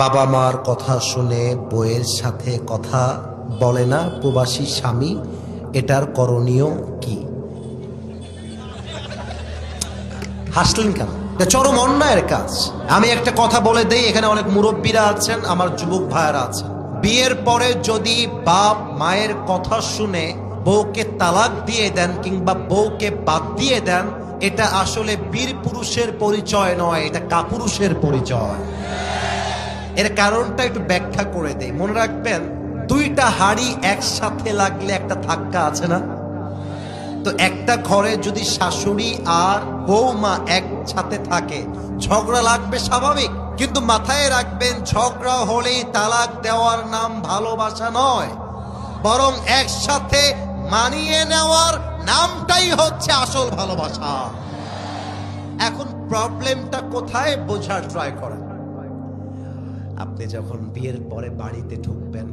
বাবা মার কথা শুনে বইয়ের সাথে কথা বলে না প্রবাসী স্বামী, এটার করণীয় কি? হাসলেন কেন? চরম অন্যায়ের কাজ। আমি একটা কথা বলে দেই, এখানে অনেক মুরব্বীরা আছেন, আমার যুবক ভাইয়েরা আছেন। বিয়ের পরে যদি বাপ মায়ের কথা শুনে বউকে তালাক দিয়ে দেন কিংবা বউকে বাদ দিয়ে দেন, এটা আসলে বীর পুরুষের পরিচয় নয়, এটা কাপুরুষের পরিচয়। এর কারণটা একটু ব্যাখ্যা করে দেই। মনে রাখবেন, দুইটা হাড়ি একসাথে লাগলে একটা ধাক্কা আছে না? তো একটা ঘরে যদি শাশুড়ি আর বৌমা একসাথে থাকে, ঝগড়া লাগবে স্বাভাবিক। কিন্তু মাথায় রাখবেন, ঝগড়া হলেই তালাক দেওয়ার নাম ভালোবাসা নয়। বরং একসাথে মানিয়ে নেওয়ার নামটাই হচ্ছে আসল ভালোবাসা। এখন প্রবলেমটা কোথায় বোঝার ট্রাই করেন। আপনি যখন বিয়ের পরে বাড়িতে ঢুকবেন,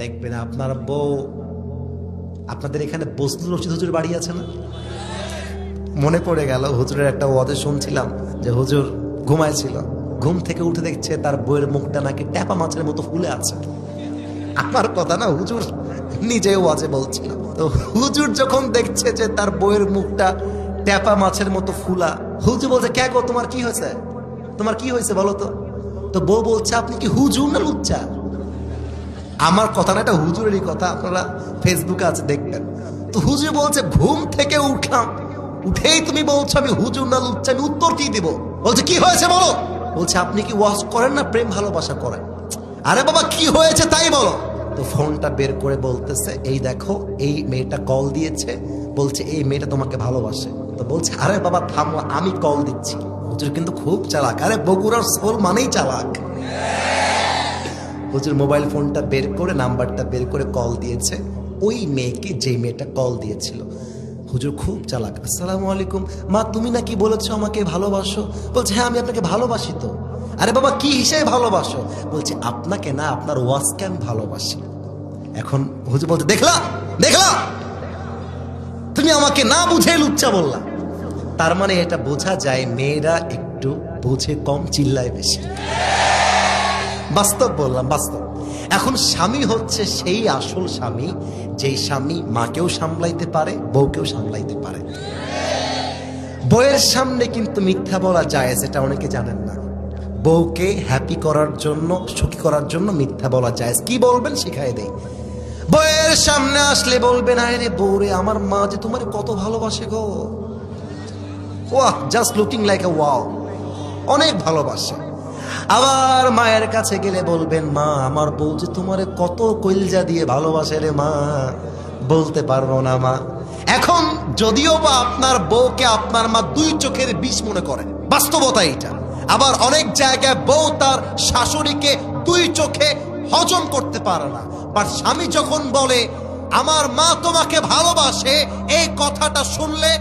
দেখবেন আপনার বউ, আপনাদের এখানে বসলুর রশিদ হুজুর বাড়ি আছে না? মনে পড়ে গেল, হুজুরের একটা ওয়াদে শুনছিলাম যে হুজুর ঘুমাইছিল, ঘুম থেকে উঠে দেখছে তার বইয়ের মুখটা নাকি ট্যাপা মাছের মতো ফুলে আছে। আমার কথা না, হুজুর নিজে ওয়াজে বলছিল। তো হুজুর যখন দেখছে যে তার বইয়ের মুখটা ট্যাপা মাছের মতো ফুলা, হুজুর বলছে, কে গো, তোমার কি হয়েছে? তোমার কি হয়েছে বলো তো? তো বউ বলছে, আপনি কি হুজুর না লুচ্চা? আমার কথা না এটা হুজুরেরই কথা, আপনারা ফেসবুকে আছে, দেখবেন। তো হুজুর বলছে, ঘুম থেকে উঠলাম। উঠেই তুমি বলছো আমি হুজুর না লুচ্চা, আমি উত্তর কি দিব? বলছে, কি হয়েছে বলো? বলছে, আপনি কি ওয়াশ করেন না, প্রেম ভালোবাসা করেন? আরে বাবা, কি হয়েছে তাই বলো? তো ফোনটা বের করে বলতেছে, এই দেখো, এই মেয়েটা কল দিয়েছে। বলছে, এই মেয়েটা তোমাকে ভালোবাসে। তো বলছে, আরে বাবা, থামো, আমি কল দিচ্ছি। হুজুর কিন্তু খুব চালাক। আরে বগুড়ার সোল মানেই চালাক। হুজুর মোবাইল ফোনটা বের করে, নাম্বারটা বের করে কল দিয়েছে। ওই মেয়েকে, যে মেয়েটা কল দিয়েছিল। হুজুর খুব চালাক। আসসালামু আলাইকুম। মা, তুমি নাকি বলেছ আমাকে ভালোবাসো? বলছে হ্যাঁ আমি আপনাকে ভালোবাসি তো। আরে বাবা, কি হিসেবে ভালোবাসো? বলছে, আপনাকে না, আপনার ওয়াজকে আমি ভালোবাসি। এখন হুজুর বলছে, দেখলা দেখলা। তুমি আমাকে না বুঝে লুচ্চা বললা। তার মানে এটা বোঝা যায় মেয়েরা একটু বুঝে কম, চিল্লায় বেশি। বাস্তব বললাম, বাস্তব। এখন স্বামী হচ্ছে সেই আসল স্বামী, যেই স্বামী মাকেও সামলাইতে পারে, বউকেও সামলাইতে পারে। বউয়ের সামনে কিন্তু মিথ্যা বলা যায়, যেটা অনেকে জানেন না। বউকে হ্যাপি করার জন্য, সুখী করার জন্য মিথ্যা বলা যায়। কি বলবেন শিখাই দেয় বউয়ের সামনে আসলে বলবেন, আরে বউরে, আমার মা যে তোমার কত ভালোবাসে গো। ওয়াহ just looking like a wow অনেক ভালোবাসে। আবার মায়ের কাছে গেলে বলবেন, মা, আমার বউ যে তোমারে কত কইলজা দিয়ে ভালোবাসে রে মা। বলতে পারব না, মা। এখন যদিও বা আপনার বউকে আপনার মা দুই চোখের বিষ মনে করে, বাস্তবতা এটা আবার অনেক জায়গায় বউ তার শাশুড়িকে দুই চোখে হজম করতে পারে না। বাট স্বামী যখন বলে, আমার মা তোমাকে ভালোবাসে, এই কথাটা শুনলে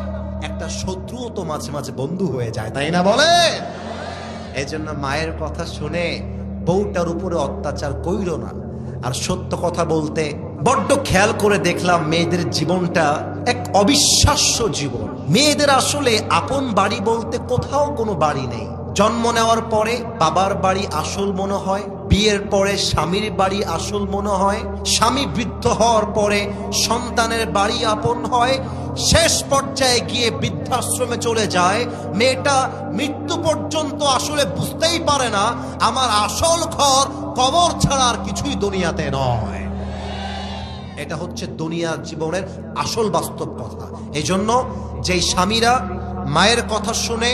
একটা শত্রুও তো মাঝে মাঝে বন্ধু হয়ে যায়, তাই না বলে? এই জন্য মায়ের কথা শুনে বউটার উপরে অত্যাচার কইল না। আর সত্য কথা বলতে বড্ড খেয়াল করে দেখলাম মেয়েদের জীবনটা এক অবিশ্বাস্য জীবন। মেয়েদের আসলে আপন বাড়ি বলতে কোথাও কোনো বাড়ি নেই। জন্ম নেওয়ার পরে বাবার বাড়ি আসল মনে হয়, বিয়ের পরে স্বামীর বাড়ি আসল মনে হয়, স্বামী বৃদ্ধ হওয়ার পরে সন্তানের বাড়ি আপন হয় শেষ পর্যায়ে গিয়ে বৃদ্ধাশ্রমে চলে যায়। মেয়েটা মৃত্যু পর্যন্ত আসলে বুঝতেই পারে না, আমার আসল ঘর কবর ছাড়া আর কিছুই দুনিয়াতে নয়। এটা হচ্ছে দুনিয়ার জীবনের আসল বাস্তব কথা। এই জন্য যেই স্বামীরা মায়ের কথা শুনে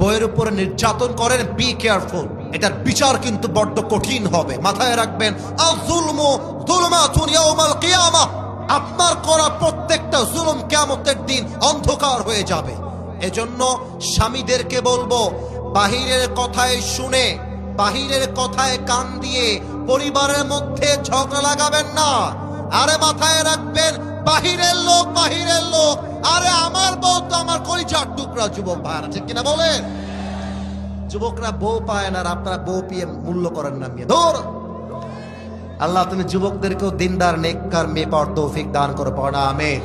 বইয়ের উপরে নির্যাতন করেন বি কেয়ারফুল এটার বিচার কিন্তু বড্ড কঠিন হবে। মাথায় রাখবেন আল জুলমু জুলমাতুন ইয়াউমাল কিয়ামাহ আপনার করা প্রত্যেকটা জুলুম কিয়ামতের দিন অন্ধকার হয়ে যাবে। এজন্য স্বামীদেরকে বলব, বাহিরের কথায় শুনে, বাহিরের কথায় কান দিয়ে পরিবারের মধ্যে ঝগড়া লাগাবেন না। আরে মাথায় রাখবেন, বাহিরের লোক বাহিরের লোক। আরে আমার বউ তো আমার কলিজার টুকরা, যুবক ভাইরা ঠিক কিনা বলেন? যুবকরা বউ পায় না আর আপনারা বউ পিয়ে মূল্য করেন না, মেয়ে। ধর! আল্লাহ তুমি যুবকদেরকেও দিনদার নেককার মেয়ে পাওয়ার তৌফিক দান করে। পড়া আমের